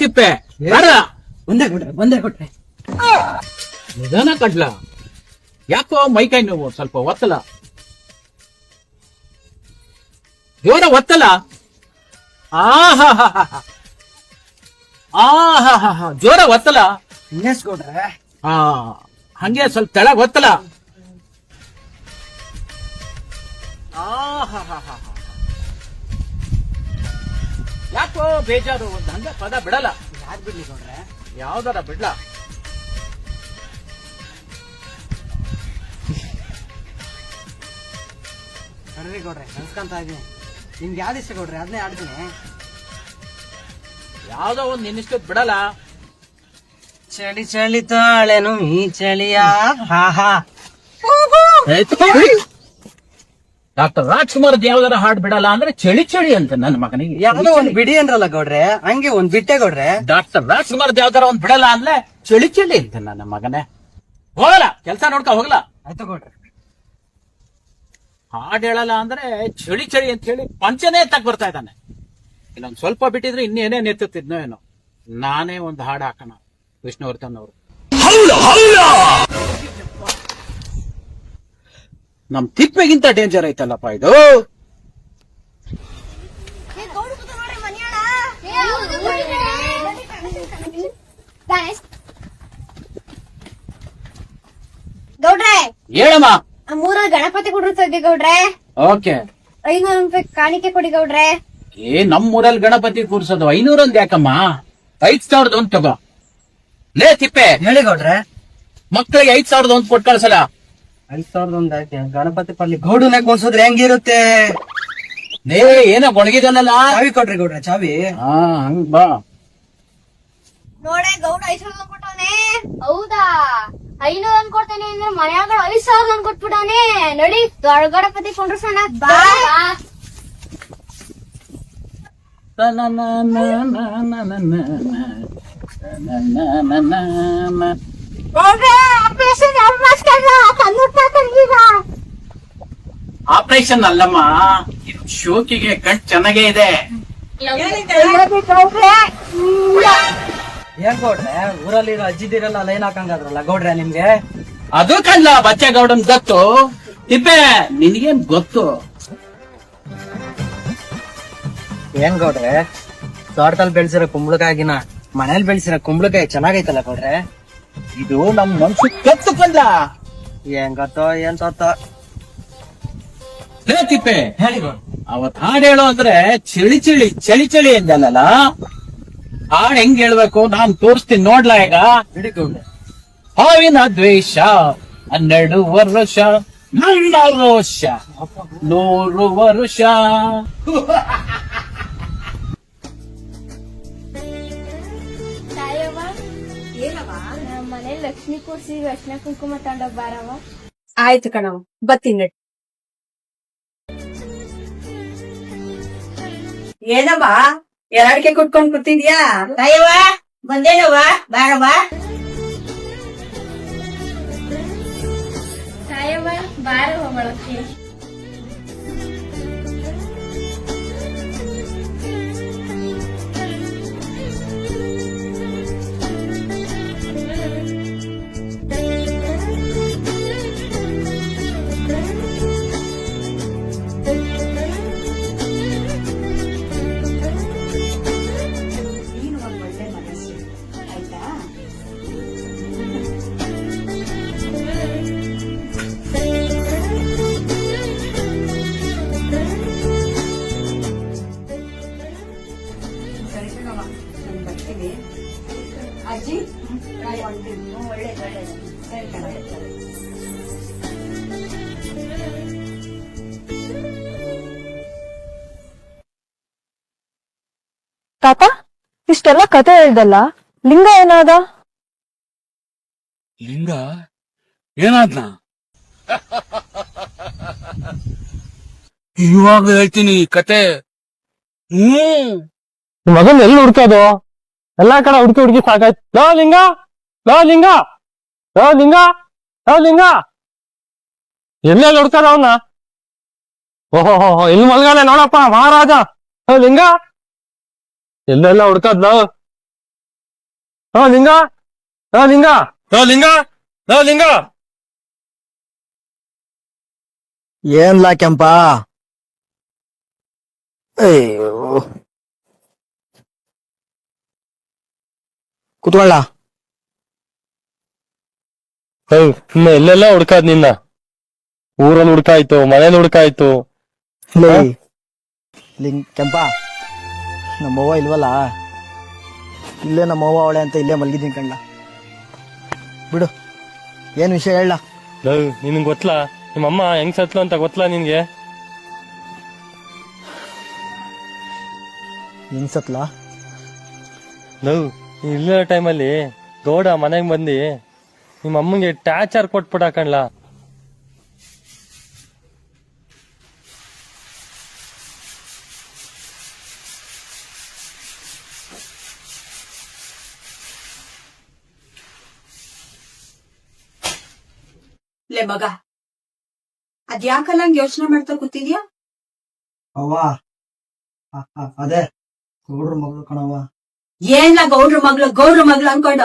ತಿಪ್ಪೆ. ಬರ ಒಂದೇ ಕೊಟ್ರೆ ಒಂದೇ ಕೊಟ್ರೆ. ನಿಧಾನ ಕಡ್ಲ ಯಾಕೋ ಮೈಕೈ ನೋವು ಸ್ವಲ್ಪ ಒತ್ತಲ. ಜೋರ ಒತ್ತಲ. ಆಹಾ ಆಹಾ ಜೋರ ಒತ್ತಲ. ಇನ್ನೆಸ್ಕೊಟ್ರೆ ಆ ಹಂಗೆ ಸ್ವಲ್ಪ ತೆಳಗ್ ಒತ್ತಲ. ಆಹಾಹಾಹಾ. ಯಾಕೋ ಬೇಜಾರು ಒಂದು ಹಂಗೆ ಪದ ಬಿಡಲ್ಲ. ಯಾಕೆ ಬಿಡ್ಲಿ ನೋಡ್ರೆ ಯಾವ್ದಾರ ಬಿಡ್ಲ? ಕಡ್ರಿ ಕೊಡ್ರಿ ಕಲ್ಸ್ಕೊಂತ ಇದೀನಿ. ನಿಮ್ಗೆ ಯಾವ್ದು ಇಷ್ಟ ಕೊಡ್ರಿ ಅದನ್ನೇ ಆಡ್ತೀನಿ. ಯಾವ್ದೋ ಒಂದು ನಿನ್ನಿಷ್ಟ ಬಿಡಲ್ಲ. ಚಳಿ ಚಳಿ ತಾಳೆನು ಈ ಚಳಿಯ. ಹಾ ಹಾ. ಡಾಕ್ಟರ್ ರಾಜ್ಕುಮಾರ್ ಯಾವ್ದಾರ ಹಾಡ್ ಬಿಡಲ್ಲ ಅಂದ್ರೆ ಚಳಿ ಚಳಿ ಅಂತ ನನ್ನ ಮಗನಿಗೆ. ಯಾವ್ದೋ ಒಂದ್ ಬಿಡಿ ಅಂದ್ರಲ್ಲ ಗೌಡ್ರೆ ಹಂಗೆ ಒಂದ್ ಬಿಟ್ಟೆ ಗೌಡ್ರೆ. ಡಾಕ್ಟರ್ ರಾಜ್ಕುಮಾರ್ ಯಾವ್ದಾರ ಒಂದ್ ಬಿಡಲ್ಲ ಅಂದ್ರೆ ಚಳಿ ಚಳಿ ಅಂತ ನನ್ನ ಮಗನೇ. ಹೋಗಲ್ಲ ಕೆಲ್ಸ ನೋಡ್ಕ ಹೋಗಲ್ಲ. ಆಯ್ತು ಗೌಡ್ರೆ. ಹಾಡ್ ಹೇಳಲ್ಲ ಅಂದ್ರೆ ಚಳಿ ಚಳಿ ಅಂತ ಹೇಳಿ ಪಂಚನೇ ಎತ್ತಕ್ ಬರ್ತಾ ಇದ್ದಾನೆ. ಇನ್ನೊಂದ್ ಸ್ವಲ್ಪ ಬಿಟ್ಟಿದ್ರೆ ಇನ್ನೇನೇ ನೆತ್ತಿದ್ನೋ ಏನೋ. ನಾನೇ ಒಂದ್ ಹಾಡ್ ಹಾಕೋಣ ವಿಷ್ಣುವರ್ಧನ್ ಅವರು. ನಮ್ ತಿಪ್ಪೆಗಿಂತ ಡೇಂಜರ್ ಐತಲ್ಲಪ್ಪ ಇದು? ಗೌಡ್ರೆ. ಹೇಳಮ್ಮ. ಮೂರ ಗಣಪತಿ ಕೊಡಿರ್ತದೆ ಗೌಡ್ರೆ. ಓಕೆ. ಐನೂರು ರೂಪಾಯಿ ಕಾಣಿಕೆ ಕೊಡಿ ಗೌಡ್ರೆ. ಏ ನಮ್ಮೂರಲ್ಲಿ ಗಣಪತಿ ಕೂರ್ಸೋದು ಐನೂರೊಂದ್ ಯಾಕಮ್ಮ? ಐದ್ ಸಾವಿರದ ಒಂದ್ ತಗೋ. ಲೇ ತಿಪ್ಪೆ. ಹೇಳಿ ಗೌಡ್ರೆ. ಮಕ್ಳಿಗೆ ಐದ್ ಸಾವಿರದ ಒಂದ್ ಕೊಟ್ ಕಳ್ಸಲ್ಲ. ಐದ್ ಸಾವಿರದ ಒಂದ್ ಆಯ್ತು ಗಣಪತಿ ಪಲ್ಲಿ ಗೌಡನ ಕೊನ್ಸೋದ್ರೆ ಹೆಂಗಿರುತ್ತೆ ನೇ ಏನೋ ಒಣಗಿದನಲ್ಲ ಚಾವಿ ಕೊಡ್ರಿ ಗೌಡ್ರೆ ಚಾವಿ ಹಾ ಹಂಗ್ ಬಾ ನೋಡೆ ಗೌಡ ಐದ್ ಸಾವಿರ ಕೊಟ್ಟವನೆ ಹೌದಾ ಐನೂರ್ ಅನ್ ಕೊಡ್ತೇನೆ ಅಂದ್ರೆ ಮನ್ಯಾಗ ಐದ್ ಸಾವಿರ ಅನ್ ಕೊಟ್ಬಿಡಾನೆ ನೋಡಿ ದೊಡ್ಡ ಗಣಪತಿ ಕೊಂಡ್ರಸೋಣ ಬಾ ಗೌಡ್ರೆ ಆಪರೇಷನ್ ಆಪರೇಷನ್ ಅಲ್ಲಮ್ಮ ಇದು ಶೋಕಿಗೆ ಕಣ್ ಚೆನ್ನಾಗೇ ಇದೆ. ಗೌಡ್ರೆ ಏನ್ ಗೌಡ್ರೆ ಊರಲ್ಲಿರೋ ಅಜ್ಜಿದಿರಲ್ಲ ಲೈನ್ ಹಾಕಂಗಾದ್ರಲ್ಲ ಗೌಡ್ರೆ ನಿಮ್ಗೆ? ಅದು ಕಣ್ಣ ಬಚ್ಚೆ ಗೌಡನ್ ದತ್ತು. ತಿಪ್ಪೆ ನಿನ್ಗೇನ್ ಗೊತ್ತು? ಏನ್ ಗೌಡ್ರೆ ತೋಟದಲ್ಲಿ ಬೆಳೆಸಿರೋ ಕುಂಬಳಕಾಯಿಗಿನ ಮನೇಲಿ ಬೆಳೆಸಿರೋ ಕುಂಬಳಕಾಯಿ ಚೆನ್ನಾಗೈತಲ್ಲ ಗೌಡ್ರೆ? ಇದು ನಮ್ ಮನ್ಸು ಗೊತ್ತು ಹೆಂಗತ್ತೋ ಏನ್ ಗೊತ್ತೋ ಏನ್ ತೋತೋ ಲೇ ತಿಪ್ಪೆ ಅವತ್ ಹಾಡ್ ಹೇಳು ಅಂದ್ರೆ ಚಳಿ ಚಳಿ ಚಳಿ ಚಳಿ ಎಂದಲ್ಲ ಹಾಡ್ ಹೆಂಗ್ ಹೇಳ್ಬೇಕು? ನಾನ್ ತೋರಿಸ್ತೀನಿ ನೋಡ್ಲಾ ಈಗ? ಹಾವಿನ ದ್ವೇಷ ಹನ್ನೆರಡು ವರ್ಷ ನನ್ನ ರೋಷ ನೂರು ವರ್ಷ. ಲಕ್ಷ್ಮಿ ಕೂರ್ಸಿ ಅರ್ಶಿನ ಕುಂಕುಮ ತಗೊಂಡೋಗ್ ಬಾರವ ಆಯ್ತು ಕಣವ್ ಬತ್ತೀನಿ ನಡಿ. ಏನವ್ವ? ಎರಡ್ಕೆ ಕುಟ್ಕೊಂಡ್ ಕೂತಿದ್ಯಾ? ತಾಯವ್ವ ಬಂದೇನವ್ವ? ಬಾರವ್ವ? ತಾಯವ್ವ ಬಾರವ ಒಳಕ್ಕೆ. ತಾತ ಇಷ್ಟೆಲ್ಲ ಕತೆ ಹೇಳ್ದಲ್ಲ ಲಿಂಗ ಏನಾದ? ಲಿಂಗ? ಏನಾದ್ನ? ಇವಾಗ ಹೇಳ್ತೀನಿ ಈ ಕತೆ. ಹ್ಮ್. ಮಗನ್ ಎಲ್ಲಿ ಹುಡ್ಕೋದು ಎಲ್ಲಾ ಕಡೆ ಹುಡುಕಿ ಹುಡುಕಿ ಸಾಕಾಯ್ತು. ಲೋ ಲಿಂಗ ಲೋ ಲಿಂಗ ಲೋ ಲಿಂಗ ಲೋ ಲಿಂಗ. ಎಲ್ಲೇ ಹುಡ್ಕೋದ ಅವನ್ನ ಓಹೋ ಇಲ್ಲಿ ಮಲ್ಗಾನೆ ನೋಡಪ್ಪ ಮಹಾರಾಜ. ಲೋ ಲಿಂಗ. ಎಲ್ಲೆಲ್ಲ ಹುಡ್ಕದ್ ನಾವು ಹಾ ಲಿಂಗ? ಹಾ ಲಿಂಗ? ಹಾ ಲಿಂಗ? ಹಾ ಲಿಂಗ? ಏನ್ಲಾ ಕೆಂಪ? ಅಯ್ಯೋ ಕುತ್ಕೊಳ್ಳ ಎಲ್ಲೆಲ್ಲ ಹುಡ್ಕಾದ್ ನಿನ್ನ? ಊರಲ್ಲಿ ಹುಡ್ಕಾಯ್ತು ಮನೇಲಿ ಹುಡ್ಕಾಯ್ತು? ಲೇ ಲಿಂಗ್ ಕೆಂಪ? ನಮ್ಮವ್ವ ಇಲ್ವಲ್ಲ? ಇಲ್ಲೇ ನಮ್ಮವ್ವ ಅವಳೆ ಅಂತ ಇಲ್ಲೇ ಮಲಗಿದ್ದೀನಿ ಕಣ್ಣ. ಬಿಡು. ಏನು ವಿಷಯ ಹೇಳ? ಲವ್ ನಿನಗೆ ಗೊತ್ತಲಾ ನಿಮ್ಮಮ್ಮ ಹೆಂಗ್ ಸತ್ಲು ಅಂತ ಗೊತ್ತಲಾ ನಿನಗೆ? ಹೆಂಗ್ ಸತ್ಲಾ? ಲವ್ ಇಲ್ಲ ಟೈಮಲ್ಲಿ ಗೌಡ ಮನೆಗೆ ಬಂದು ನಿಮ್ಮ ಟ್ಯಾಚರ್ ಕೊಟ್ಬಿಡ ಕಣ್ಲಾ? ಲೇ ಮಗ. ಅದ್ಯಾಕಲ್ಲ ಹಂಗ ಯೋಚನೆ ಮಾಡ್ತಾ ಕೂತಿದ್ಯಾ? ಅವ್ವ. ಅ- ಅ- ಅದೇ. ಗೌಡ್ರ ಮಗಳು ಕಣವ್ವ. ಏನ್ಲ ಗೌಡ್ರ ಮಗ್ಳು? ಗೌಡ್ರ ಮಗ್ಳು ಅನ್ಕೊಂಡ?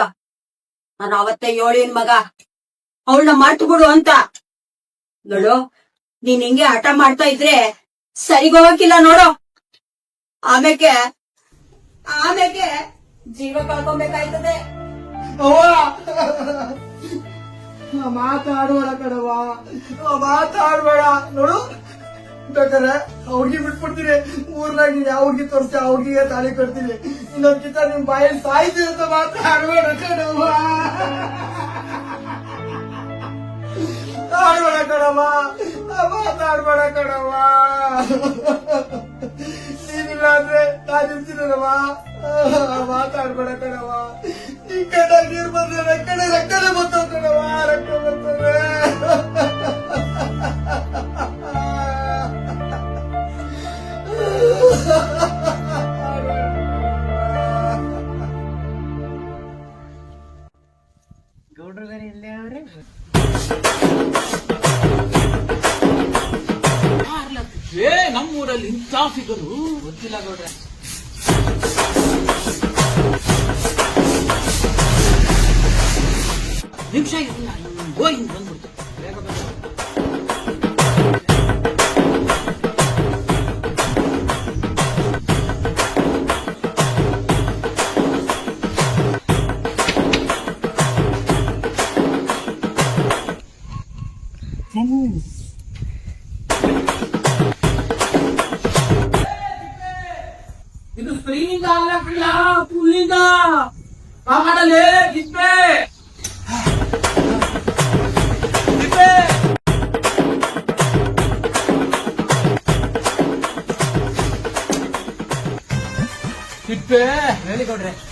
ನಾನು ಅವತ್ತೇ ಯೋಳಿನ ಮಗ. ಅವಳನ್ನ ಮರ್ತು ಬಿಡು ಅಂತ. ನೋಡು ನೀನ್ ಹಿಂಗೆ ಹಠ ಮಾಡ್ತಾ ಇದ್ರೆ ಸರಿಗೋಗಕ್ಕಿಲ್ಲ ನೋಡು. ಆಮೇಕೆ ಆಮೇಕೆ ಜೀವ ಕಳ್ಕೊಬೇಕಾಯ್ತದೆ. ಮಾತಾಡ್ಬೇಡ ಕಣವ್ವ. ಮಾತಾಡ್ಬೇಡ. ನೋಡು, ಬೇಕಾದ್ರೆ ಅವ್ರಿಗೆ ಬಿಟ್ಬಿಡ್ತೀನಿ. ಊರ್ನಾಗ ಯಾವ ಹುಡ್ಗಿ ತೋರಿಸ್ತಿ ಅವ್ರಿಗೆ ತಾಳಿ ಕೊಡ್ತೀನಿ. ಇನ್ನೊಂದ್ಕಿಂತ ನಿಮ್ ಬಾಯಲ್ಲಿ ಸಾಯ್ತಿ ಅಂತ ಮಾತಾಡ್ಬೇಡ ಕಣವ್ವ. ಆಡ್ಬೇಡ ಕಣವ್ವ. ಮಾತಾಡ್ಬೇಡ ಕಣವ್ವ. ನೀನಿಲ್ಲ ಅಂದ್ರೆ ನಾನಿರ್ತೀನವ ಮಾತಾಡ್ಬೇಡ ಕಣವ ನಿನ್ ಕಡೆ ನೀರ್ ಬಂದ್ರೆ ರಕ್ಕಡೆ ರಕ್ಕನೆ ಬರ್ತಾವ ಕಣವ ರಕ್ಕ ಬರ್ತವೆ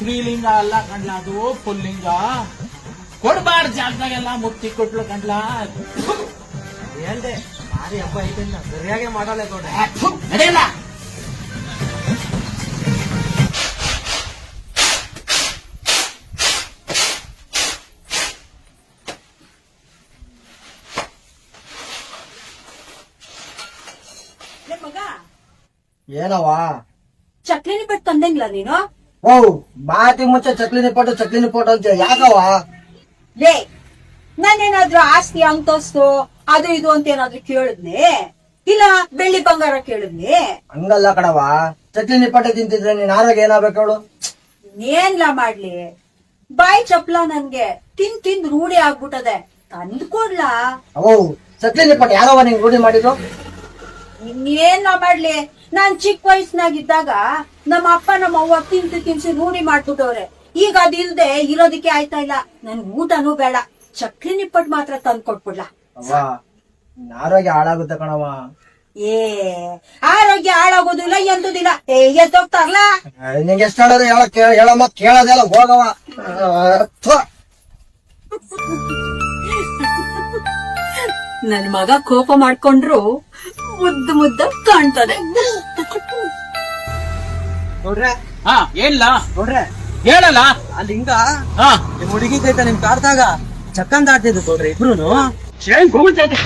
ಸ್ತ್ರೀಲಿಂಗ ಅಲ್ಲ ಕಂಡ್ಲ ಅದು ಪುಲ್ಲಿಂಗ. ಕೊಡ್ಬಾರ್ದು ಜಾಗದಾಗೆಲ್ಲ ಮುತ್ತಿ ಕೊಟ್ಲು ಕಂಡ್ಲ ಹೇಳ್ದೆ ಭಾರಿ ಹಬ್ಬ ಐತೆ ಸರಿಯಾಗೆ ಸರಿಯಾಗಿ ಮಾಡಲ್ಲ ದೊಡ್ಡ. ನಡೆಯಲ್ಲ. ಲೇ ಮಗ ಏನವ ಚಕ್ಲಿನಿ ಬಿಟ್ಟು ತಂದಂಗಿಲ್ಲ ನೀನು? ಓ ಬಾತಿ ಮುಂಚೆ ಚಕ್ಲಿ ಪೋಟೋ ಚಕ್ಲಿ ಪೋಟೋ ಅಂತ ಯಾಕವ ಲೇ ನಾನೇನಾದ್ರೂ ಆಸ್ತಿ ಅಂತಸ್ತು ಅದು ಇದು ಅಂತ ಏನಾದ್ರೂ ಕೇಳಿದ್ನೆ? ಇಲ್ಲ ಬೆಳ್ಳಿ ಬಂಗಾರ ಕೇಳಿದ್ನೆ? ಹಂಗಲ್ಲ ಕಡವ ಚಕ್ಲಿ ನಿಪಟ ತಿಂತಿದ್ರೆ ನೀನ್ ಆರೋಗ್ಯ ಏನಾಗ್ಬೇಕು ಹೇಳು. ಏನ್ಲ ಮಾಡ್ಲಿ? ಬಾಯಿ ಚಪ್ಲ ನನ್ಗೆ ತಿನ್ ತಿಂದ್ ರೂಢಿ ಆಗ್ಬಿಟ್ಟದೆ. ತಂದ್ ಕೊಡ್ಲಾ? ಓ ಚಕ್ಲಿ ನಿಪ್ಪಟ್ಟು ಯಾರವ ನಿಂಗ್ ರೂಢಿ ಮಾಡಿದ್ರು ಇನ್ನೇನ್ ಮಾಡ್ಲಿ? ನಾನ್ ಚಿಕ್ಕ ವಯಸ್ಸಿನಾಗಿದ್ದಾಗ ನಮ್ಮ ಅಪ್ಪ ನಮ್ಮ ಅವ್ವ ತಿನ್ಸಿ ತಿನ್ಸಿ ರೂಢಿ ಮಾಡ್ಬಿಟ್ಟವ್ರೆ. ಈಗ ಅದಿಲ್ದೆ ಇರೋದಕ್ಕೆ ಆಯ್ತಾ ಇಲ್ಲ. ನನ್ ಊಟನೂ ಬೇಡ. ಚಕ್ರಿ ನಿಪ್ಪಟ್ ಮಾತ್ರ ತಂದ್ ಕೊಟ್ಬಿಡ್ಲ. ಆರೋಗ್ಯ ಹಾಳಾಗುತ್ತೆ ಕಣವ ಏ ಆರೋಗ್ಯ ಹಾಳಾಗೋದಿಲ್ಲ ಎಂತದಿಲ್ಲ. ಏ ಎದ್ದೋಗ್ತಾರಲ್ಲ ನಿಂಗೆ ಎಷ್ಟು ಹೇಳಮ್ಮ ಕೇಳೋದೆಲ್ಲ ಹೋಗವ. ನನ್ ಮಗ ಕೋಪ ಮಾಡ್ಕೊಂಡ್ರು ಮುದ್ದು ಮುದ್ದ ಕಾಣ್ತದೆ. ನೋಡ್ರೆ ಹಾ ಏನ್ಲ? ನೋಡ್ರೆ ಹೇಳಲ್ಲ ಅಲ್ಲಿ ಹಿಂಗ ಹಾ. ನಿಮ್ ಹುಡುಗಿ ಕೈತ ನಿಮ್ ಕಾಡ್ದಾಗ ಚಕ್ಕಂದ ಆಡ್ತಿದ್ರು ನೋಡ್ರಿ ಇಬ್ರುನು. ಶೇಂಗ್ ಹೋಗ್ತೈತೆ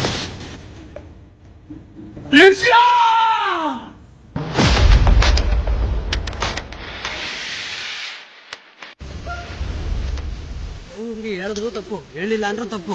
ಹೇಳಿದ್ರು ತಪ್ಪು ಹೇಳಿಲ್ಲ ಅಂದ್ರೂ ತಪ್ಪು.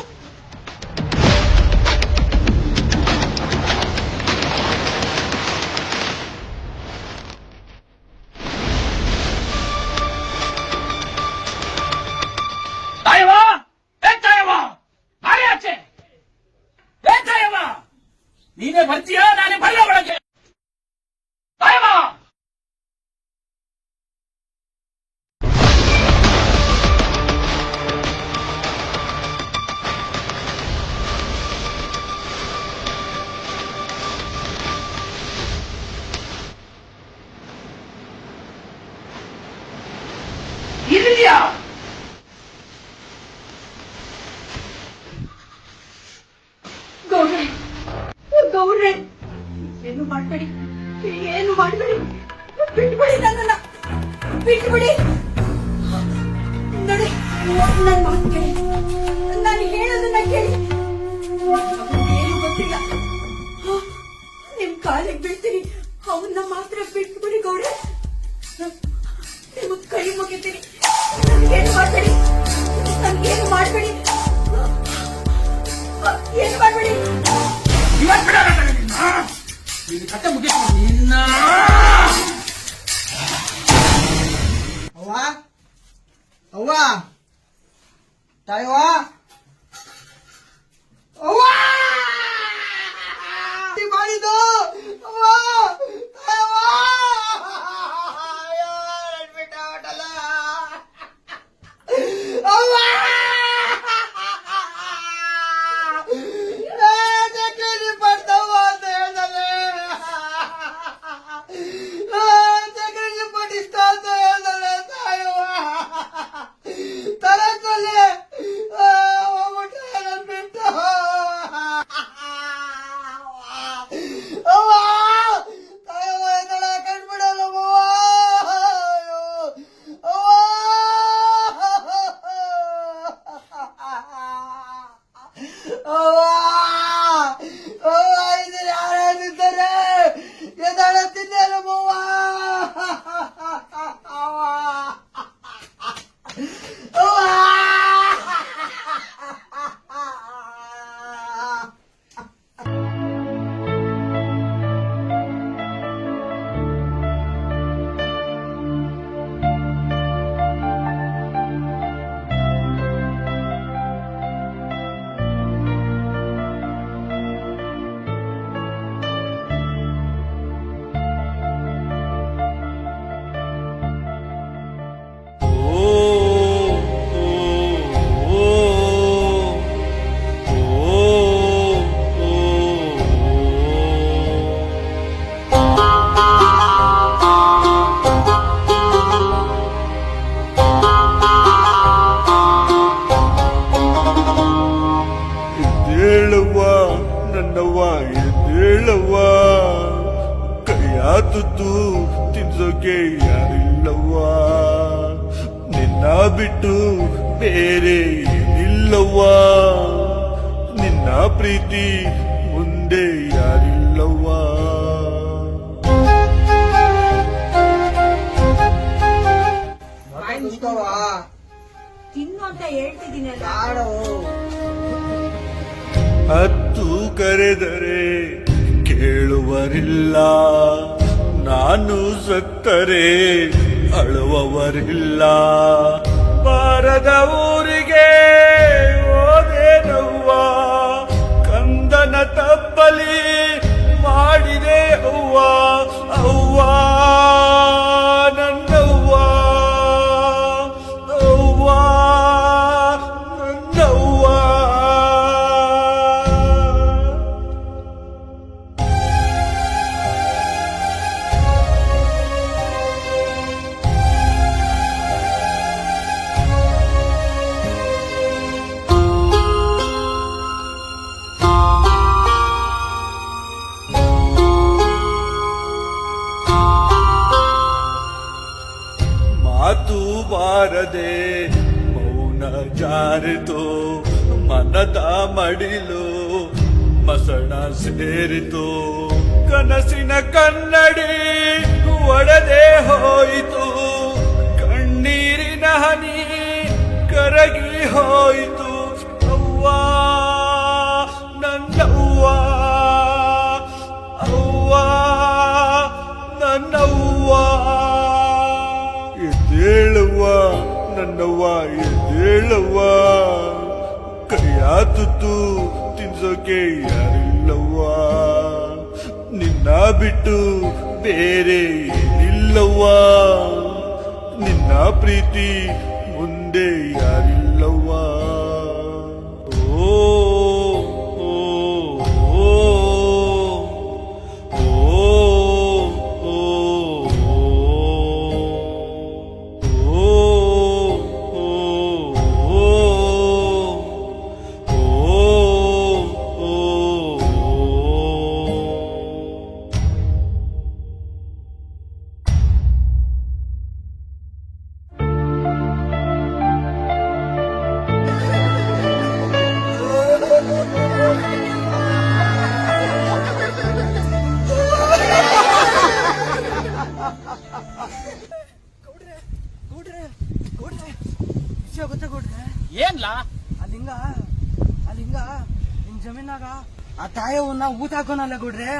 加油啊！哇！ಬಿಟ್ಟು ಬೇರೆ ಏನಿಲ್ಲವ್ವ. ನಿನ್ನ ಪ್ರೀತಿ ಮುಂದೆ ಯಾರಿಲ್ಲವ್ವ. ಹತ್ತು ಕರೆದರೆ ಕೇಳುವರಿಲ್ಲ. ನಾನು ಸತ್ತರೆ ಅಳುವವರಿಲ್ಲ. ಬಾರದ ಊರಿಗೆ ಓದೇನವ್ವ ಕಂದನ ತಪ್ಪಲಿ ಮಾಡಿದೆ ಅವ್ವ. ಅವ್ವ ಎದ್ದೇಳವ್ವ ಕೈಯ ತುತ್ತು ತಿನ್ಸೋಕೆ ಯಾರಿಲ್ಲವ್ವ. ನಿನ್ನ ಬಿಟ್ಟು ಬೇರೆ ಏನಿಲ್ಲವ್ವ. ನಿನ್ನ ಪ್ರೀತಿ ಹಾಕೋನಲ್ಲ ಗುಡ್ರೆ.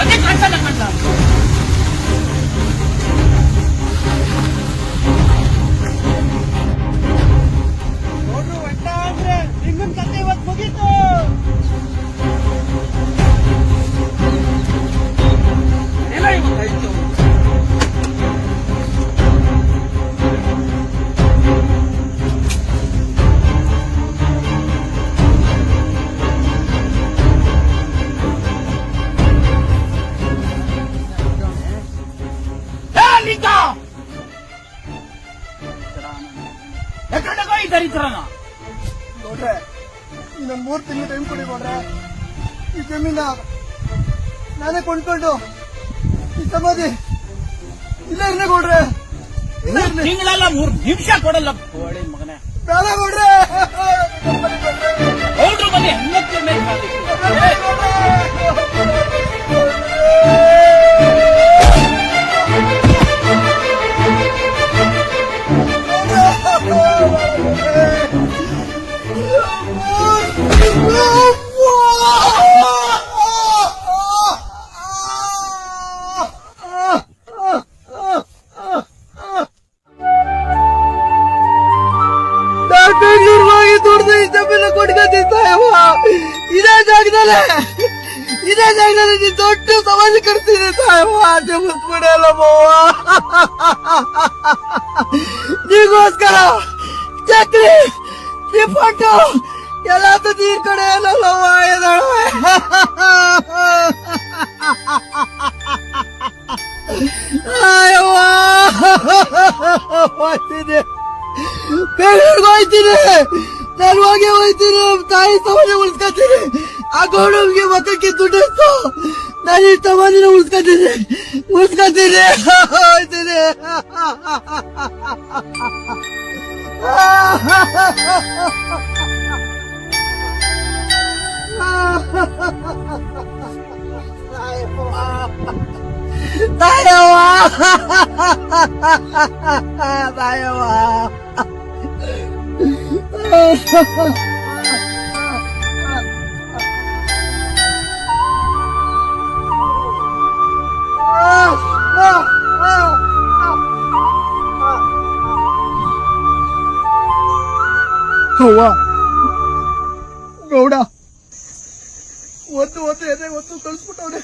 ಅದೇ ಕಾಣ್ಸಲ್ಲ ಕಣ್ಣ. ಎಕಡೆಗೋ ಈ ಇನ್ನೊಂದು ಮೂರು ತಿಂಗಳು ಟೈಮ್ ಕೊಡಿ ನೋಡ್ರೆ. ಈ ಜಮೀನ ನಾನೇ ಕೊಂಡ್ಕೊಂಡು ಈ ಸಮಾಧಿ ಇಲ್ಲ ಇರ್ಲಿ ಕೊಡ್ರೆ ತಿಂಗಳಲ್ಲ ಮೂರು ನಿಮಿಷ ಕೊಡಲ್ಲ ಕೋಳಿ ಮಗನೇ. ಬೇಡ ಕೊಡ್ರೆ ಹೌದ್ರ ಮನೆ ಹೆಣ್ಣಕ್ಕೆ ಮೇಲೆ ಕೊಟ್ಕೊತಿದ್ದಾಯವ್ವ ಇದೇ ಜಾಗದಲ್ಲೇ, ಇದೇ ಜಾಗದಲ್ಲಿ ನೀನ್ ದೊಡ್ಡ ಸಮಾಧಿ ಕಟ್ತೀನಿ ತಾಯವ್ವ ಆಚೆ ಮುತ್ಬಿಡಲ್ಲಮ್ಮವ್ವ ನೀಗೋಸ್ಕರ ಚಕ್ರಿ ನಿಪ್ಪಟ್ಟು ಎಲ್ಲ ನೀರ್ ಕಡೆ ಎಲ್ಲಲ್ಲವ್ವ ಎದಳವೆ ಅಯ್ಯವ್ವ ಹೋಗ್ತೀನಿ ಬೆಂಗಳೂರಿಗೆ ಹೋಯ್ತೀನಿ ನಾನು ಹೋಗಿ ಹೋಯ್ತೀನಿ, ತಾಯಿ ಸಮಾಧಿ ಉಳಿಸ್ಕೊತೀನಿ. ಆ ಗೌಡಮ್ಗೆ ಮಕ್ಕಕ್ಕೆ ದುಡ್ಡು ಇತ್ತು ನಾನು ಈ ಸಮಾಧಿನ ಉಳಿಸ್ಕೊತೀನಿ. ಉಳಿಸ್ಕೊತೀನಿ. ಹೋಯ್ತೀನಿ. ತಾಯವ್ವ. ತಾಯವ್ವ. 走啊，狗的！我做我爹的，我做狗不懂的。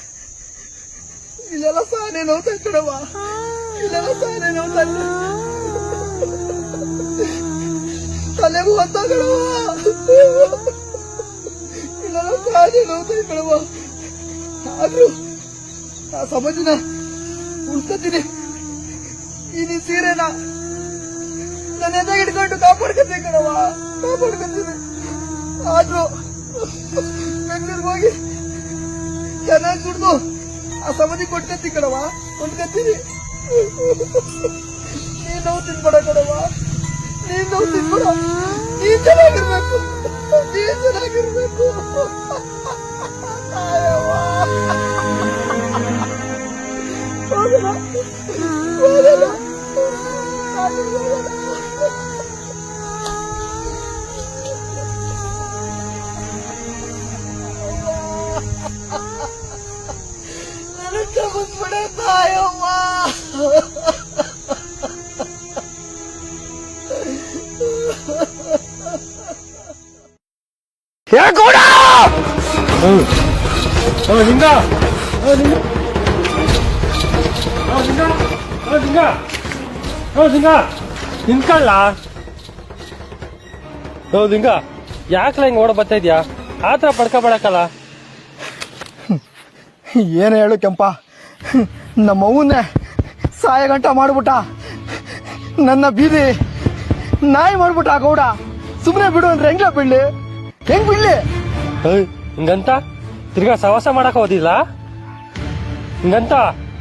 你来了三年了，才知道？你来了三年了，才知。ತಲೆಗೂ ಅಂತ ಕಣವ ಇಲ್ಲ ಸಾನೆ ನೋವ್ತಾ ಕಣವ ಆದ್ರೂ ಆ ಸಮಾಜನ ಉಳ್ಕೊತೀನಿ ಈ ನಿನ್ ಸೀರೆನ ನನ್ನ ಎದೆ ಹಿಡ್ಕೊಂಡು ಕಾಪಾಡ್ಕೊತೀನಿ ಕಣವ ಕಾಪಾಡ್ಕೊತೀನಿ. ಆದ್ರೂ ಬೆಂಗಳೂರಿಗೆ ಹೋಗಿ ಚೆನ್ನಾಗಿ ದುಡ್ದು ಆ ಸಮಾಧಿ ಕೊಟ್ಕತ್ತಿ ಕಣವ ಕೊಟ್ಕತ್ತೀನಿ ನೀನು ನೋವು ತಿನ್ಬೇಡ ಕಣವ ನೀನ್ ನೋವು ತಿನ್ಬೇಡ ನೀನ್ ಚೆನ್ನಾಗಿರ್ಬೇಕು ನಿಂತ್ಕೊಳ್ಳ ಹೌದು ಹಿಂಗ ಯಾಕಲ ಹಿಂಗೆ ಓಡ ಬರ್ತಾ ಇದ್ಯಾ? ಆತರ ಪಡ್ಕೊಬೇಡಕ್ಕಲ್ಲ. ಏನು ಹೇಳು ಕೆಂಪ. ನಮ್ಮ ಅವನ್ನೇ ಸಾಯ ಗಂಟ ಮಾಡ್ಬಿಟ್ಟ. ನನ್ನ ಬೀದಿ ನಾಯಿ ಮಾಡ್ಬಿಟ್ಟ ಗೌಡ. ಸುಮ್ಮನೆ ಬಿಡು ಅಂದ್ರೆ ಹೆಂಗ್ಲ ಬಿಡ್ಲಿ? ಹೆಂಗ್ ಬಿಡ್ಲಿ? ಹಿಂಗಂತ? ತಿರ್ಗಾ ಸವಾಸ ಮಾಡಕ್ ಹೋದಿಲ್ಲ ಹಿಂಗಂತ?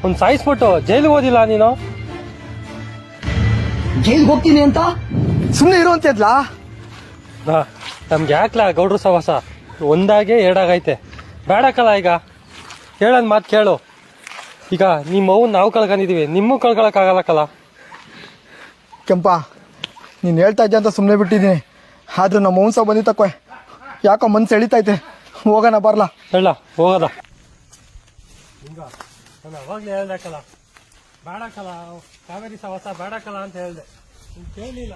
ಒಂದ್ ಸಾಯಿಸ್ಬಿಟ್ಟು ಜೈಲಿಗೆ ಹೋದಿಲ್ಲ ನೀನು? ಜೈಲ್ಗೆ ಹೋಗ್ತೀನಿ ಅಂತ? ಸುಮ್ಮನೆ ಇರುವಂತದ್ಲಾ ನಮ್ಗೆ ಯಾಕ್ಲ ಗೌಡ್ರ ಸವಾಸ ಒಂದಾಗೆ ಎರಡಾಗೈತೆ. ಬೇಡಕ್ಕಲ್ಲ ಈಗ. ಹೇಳೋದು ಮಾತು ಕೇಳು. ಈಗ ನಿಮ್ಮ ನಾವು ಕಳ್ಕೊಂಡಿದ್ದೀವಿ ನಿಮ್ಮೂ ಕಳ್ಕೊಳಕ್ಕಾಗಲ್ಲಕ್ಕಲ್ಲ ಕೆಂಪ ನೀನು ಹೇಳ್ತಾ ಇದ್ದೆ ಅಂತ ಸುಮ್ಮನೆ ಬಿಟ್ಟಿದ್ದೀನಿ. ಆದ್ರೆ ನಮ್ಮ ಅವ್ನು ಸಹ ಬಂದಿತ್ತಕ್ವೆ ಯಾಕೋ ಮನ್ಸು ಎಳಿತೈತೆ ಹೋಗೋಣ ಬರ್ಲಾ? ಹೇಳ ಹೋಗೋದ. ಅವಾಗ್ಲೇ ಹೇಳ್ದಕ್ಕಲ್ಲ ಬೇಡಕ್ಕಲ್ಲ ಕಾವೇರಿ ಸವಾಸ ಕಲ ಅಂತ ಹೇಳ್ದೆ. ಕೇಳಲಿಲ್ಲ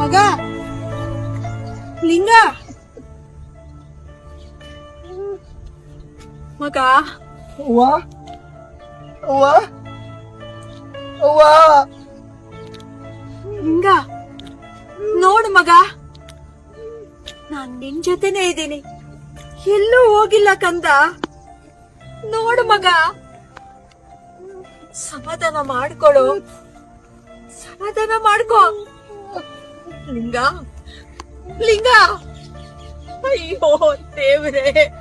ಮಗ ಲಿಂಗ. ಮಗ. ಅವ್ವ. ಅವ್ವ. ಅವ್ವ. ಲಿಂಗ. ನೋಡು ಮಗ. ನಾನು ನಿನ್ ಜೊತೆನೆ ಇದ್ದೀನಿ. ಎಲ್ಲೂ ಹೋಗಿಲ್ಲ ಕಂದ. ನೋಡು ಮಗ. ಸಮಾಧಾನ ಮಾಡ್ಕೊಳು. ಸಮಾಧಾನ ಮಾಡ್ಕೊ. ಲಿಂಗ. ಲಿಂಗ. ಅಯ್ಯೋ, ದೇವ್ರೆ.